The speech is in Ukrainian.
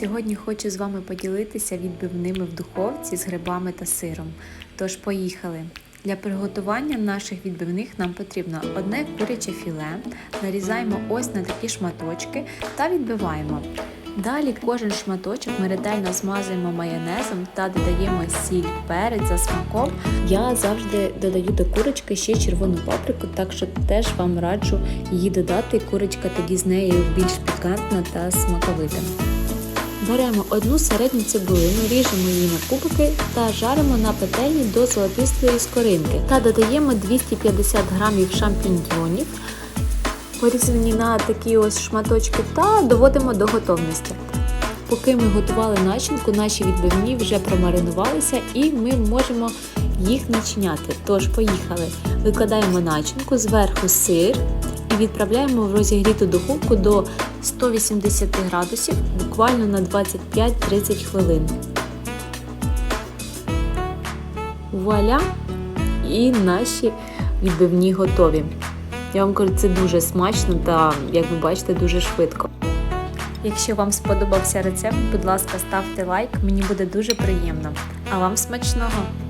Сьогодні хочу з вами поділитися відбивними в духовці з грибами та сиром. Тож поїхали! Для приготування наших відбивних нам потрібно одне куряче філе, нарізаємо ось на такі шматочки та відбиваємо. Далі кожен шматочок ми ретельно змазуємо майонезом та додаємо сіль, перець за смаком. Я завжди додаю до курочки ще червону паприку, так що теж вам раджу її додати. Курочка тоді з нею більш пікантна та смаковита. Беремо одну середню цибулину, ріжемо її на кубики та жаримо на петельні до золотистої скоринки. Та додаємо 250 грамів шампіньйонів, порізані на такі ось шматочки, та доводимо до готовності. Поки ми готували начинку, наші відбивні вже промаринувалися і ми можемо їх начиняти. Тож, поїхали. Викладаємо начинку, зверху сир і відправляємо в розігріту духовку до 180 градусів буквально на 25-30 хвилин. Вуаля! І наші відбивні готові. Я вам кажу, це дуже смачно та, як ви бачите, дуже швидко. Якщо вам сподобався рецепт, будь ласка, ставте лайк, мені буде дуже приємно. А вам смачного!